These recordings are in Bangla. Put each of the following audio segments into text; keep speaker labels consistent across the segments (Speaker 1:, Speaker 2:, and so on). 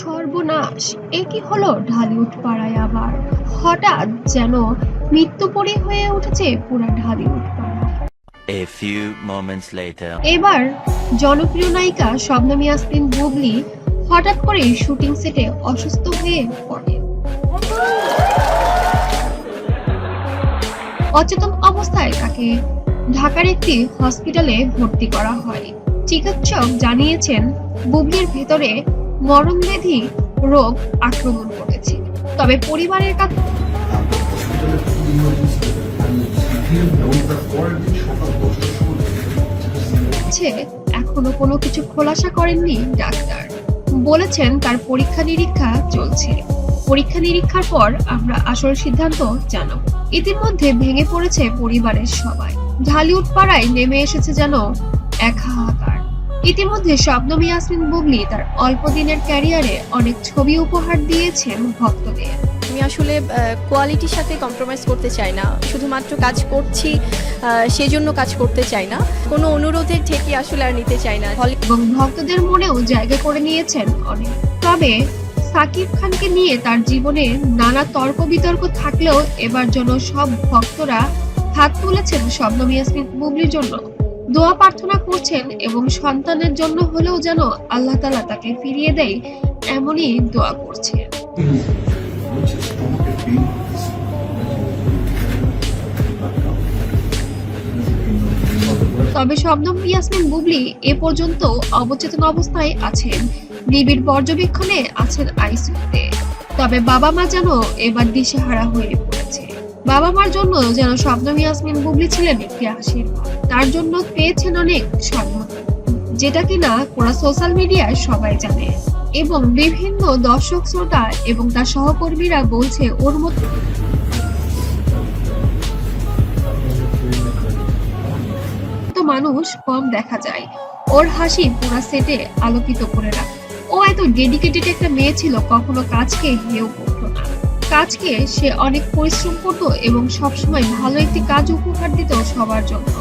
Speaker 1: সর্বনাশ এ কি হলো ঢালিউড পাড়ায় আবার? হঠাৎ যেন মৃত্যুপরী হয়ে উঠেছে পুরা ঢালিউড পাড়া
Speaker 2: A few moments later.
Speaker 1: এবার জনপ্রিয় নায়িকা শবনম ইয়াসমিন বুবলি হঠাৎ করে শুটিং সেটে অসুস্থ হয়ে পড়ে। অচেতন অবস্থায় তাকে ঢাকার একটি হসপিটালে ভর্তি করা হয়। চিকিৎসক জানিয়েছেন বুবলির ভেতরে মরণব্যাধি রোগ আক্রমণ করেছে। তবে পরিবারের কাছে এখনও কোনো কিছু খোলাসা করেননি ডাক্তার। বলেছেন, তার পরীক্ষা নিরীক্ষা চলছে। পরীক্ষা নিরীক্ষার পর আমরা আসল সিদ্ধান্ত জানাব। ইতিমধ্যে ভেঙে পড়েছে পরিবারের সবাই। ঢালিউড পাড়ায় নেমে এসেছে যেন এক হাহাকার ইতিমধ্যে শবনম ইয়াসমিন বুবলি তার অল্প দিনের ক্যারিয়ারে অনেক ছবি উপহার দিয়েছেন ভক্তদের।
Speaker 3: আমি আসলে কোয়ালিটির সাথে কম্প্রোমাইজ করতে চাই না। শুধুমাত্র কাজ করছি সেজন্য কাজ করতে চাই না। কোনো অনুরোধের থেকে আসলে আর নিতে চাই না।
Speaker 1: এবং ভক্তদের মনেও জায়গা করে নিয়েছেন অনেক। তবে সাকিব খানকে নিয়ে তার জীবনে নানা তর্ক বিতর্ক থাকলেও এবার যেন সব ভক্তরা হাত তুলেছেন শবনম ইয়াসমিন বুবলির জন্য। দোয়া প্রার্থনা করছেন এবং সন্তানের জন্য হলেও যেন আল্লাহ তালা তাকে ফিরিয়ে দেয়, এমনই দোয়া করছেন তবে শবনম ইয়াসমিন বুবলি এ পর্যন্ত অবচেতন অবস্থায় আছেন। নিবিড় পর্যবেক্ষণে আছেন আইসিইউতে। তবে বাবা মা যেন এবার দিশেহারা হয়ে বাবা মার জন্য যেন শবনম ইয়াসমিন বুবলি ছিলেন একটি আশীর্বাদ। তার জন্য পেয়েছেন অনেক সম্মান যেটা কিনা পুরো সোশ্যাল মিডিয়ায় সবাই জানে। এবং বিভিন্ন দর্শক শ্রোতা এবং তার সহকর্মীরা বলছে ওর মতো মানুষ কম দেখা যায়। ওর হাসি পুরা সেটে আলোকিত করে রাখে। ও এত ডেডিকেটেড একটা মেয়ে ছিল, কখনো কাজকে না কাজকে সে অনেক পরিশ্রম করত এবং সবসময় ভালো একটি কাজ উপহার দিত সবার জন্য।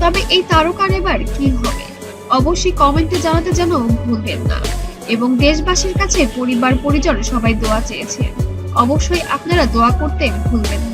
Speaker 1: তবে এই তারকার এবার কি হবে? অবশ্যই কমেন্টে জানাতে যেন ভুলবেন না। এবং দেশবাসীর কাছে পরিবার পরিজন সবাই দোয়া চেয়েছেন। অবশ্যই আপনারা দোয়া করতে ভুলবেন না।